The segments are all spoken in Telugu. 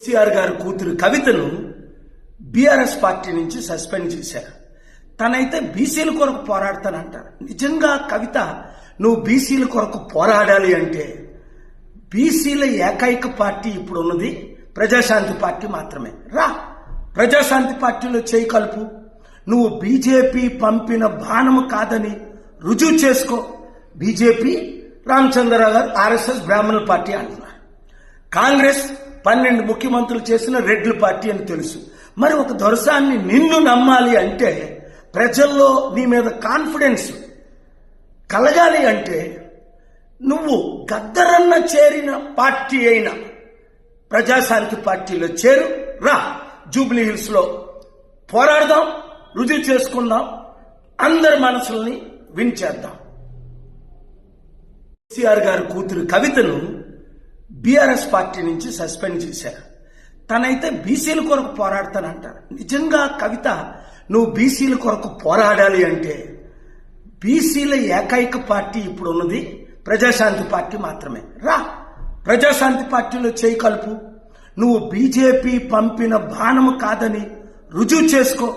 కేసీఆర్ గారి కూతురు కవితను బీఆర్ఎస్ పార్టీ నుంచి సస్పెండ్ చేశారు. తనైతే బీసీల కొరకు పోరాడతానంటారు నిజంగా కవిత నువ్వు బీసీల కొరకు పోరాడాలి అంటే బీసీల ఏకైక పార్టీ ఇప్పుడు ఉన్నది ప్రజాశాంతి పార్టీ మాత్రమే. రా ప్రజాశాంతి పార్టీలో చేయి కలుపు. నువ్వు బీజేపీ పంపిన బాణము కాదని రుజువు చేసుకో. బీజేపీ రామచంద్రరావు గారు ఆర్ఎస్ఎస్ బ్రాహ్మణుల పార్టీ అంటున్నారు. కాంగ్రెస్ పన్నెండు ముఖ్యమంత్రులు చేసిన రెడ్ల పార్టీ అని తెలుసు. మరి ఒక దొరసాన్ని నిన్ను నమ్మాలి అంటే ప్రజల్లో నీ మీద కాన్ఫిడెన్స్ కలగాలి అంటే నువ్వు గద్దరన్న చేరిన పార్టీ అయిన ప్రజాశాంతి పార్టీలో చేరు. రా జూబ్లీ హిల్స్లో పోరాడదాం రుజువు చేసుకుందాం అందరి మనసుల్ని విన్ చేద్దాం కేసీఆర్ గారి కూతురు కవితను బీఆర్ఎస్ పార్టీ నుంచి సస్పెండ్ చేశారు. తనైతే బీసీల కొరకు పోరాడతానంటారు నిజంగా కవిత నువ్వు బీసీల కొరకు పోరాడాలి అంటే బీసీల ఏకైక పార్టీ ఇప్పుడు ఉన్నది ప్రజాశాంతి పార్టీ మాత్రమే. రా ప్రజాశాంతి పార్టీలో చేయి కలుపు. నువ్వు బీజేపీ పంపిన బాణము కాదని రుజువు చేసుకో.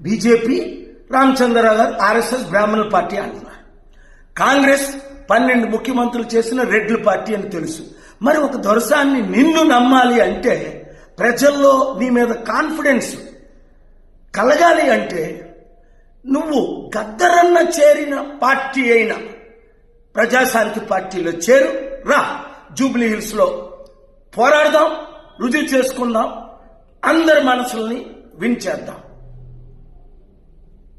బీజేపీ రామచంద్రరావు గారు ఆర్ఎస్ఎస్ బ్రాహ్మణుల పార్టీ అంటున్నారు. కాంగ్రెస్ పన్నెండు ముఖ్యమంత్రులు చేసిన రెడ్ల పార్టీ అని తెలుసు. మరి ఒక దొరసాన్ని నిన్ను నమ్మాలి అంటే ప్రజల్లో నీ మీద కాన్ఫిడెన్స్ కలగాలి అంటే నువ్వు గద్దరన్న చేరిన పార్టీ అయిన ప్రజాశాంతి పార్టీలో చేరు. రా జూబ్లీ హిల్స్లో పోరాడదాం రుజువు చేసుకుందాం అందరి మనసుల్ని వించేద్దాం.